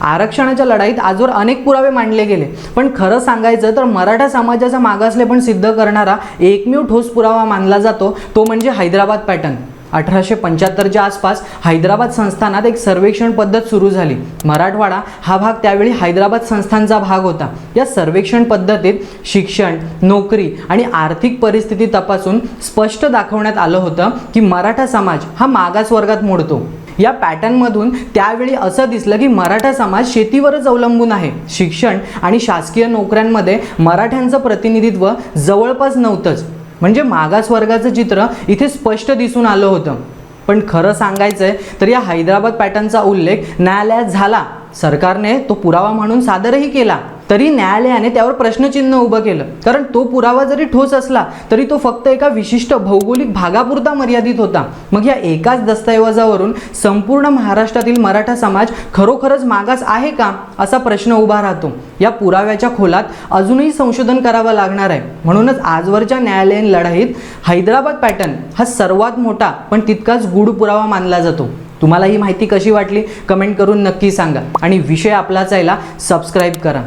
आरक्षणाच्या लढाईत आजवर अनेक पुरावे मांडले गेले. पण खरं सांगायचं तर मराठा समाजाचा मागासले पण सिद्ध करणारा एकमेव ठोस पुरावा मानला जातो तो म्हणजे हैदराबाद पॅटर्न. अठराशे पंच्याहत्तरच्या आसपास हैदराबाद संस्थानात एक सर्वेक्षण पद्धत सुरू झाली. मराठवाडा हा भाग त्यावेळी हैदराबाद संस्थानचा भाग होता. या सर्वेक्षण पद्धतीत शिक्षण नोकरी आणि आर्थिक परिस्थिती तपासून स्पष्ट दाखवण्यात आलं होतं की मराठा समाज हा मागास वर्गात मोडतो. या पॅटर्नमधून त्यावेळी असं दिसलं की मराठा समाज शेतीवरच अवलंबून आहे. शिक्षण आणि शासकीय नोकऱ्यांमध्ये मराठ्यांचं प्रतिनिधित्व जवळपास नव्हतंच. म्हणजे मागासवर्गाचं चित्र इथे स्पष्ट दिसून आलं होतं. पण खरं सांगायचं आहे तर या हैदराबाद पॅटर्नचा उल्लेख न्यायालयात झाला. सरकारने तो पुरावा म्हणून सादरही केला. तरी न्यायालयाने त्यावर प्रश्नचिन्ह उभं केलं. कारण तो पुरावा जरी ठोस असला तरी तो फक्त एका विशिष्ट भौगोलिक भागापुरता मर्यादित होता. मग या एकाच दस्तऐवजावरून संपूर्ण महाराष्ट्रातील मराठा समाज खरोखरच मागास आहे का असा प्रश्न उभा राहतो. या पुराव्याच्या खोलात अजूनही संशोधन करावं लागणार आहे. म्हणूनच आजवरच्या न्यायालयीन लढाईत हैदराबाद पॅटर्न हा सर्वात मोठा पण तितकाच गूढ पुरावा मानला जातो. तुम्हाला ही माहिती कशी वाटली? कमेंट करून नक्की सांगा. आणि विषय आपलाच यायला सबस्क्राईब करा.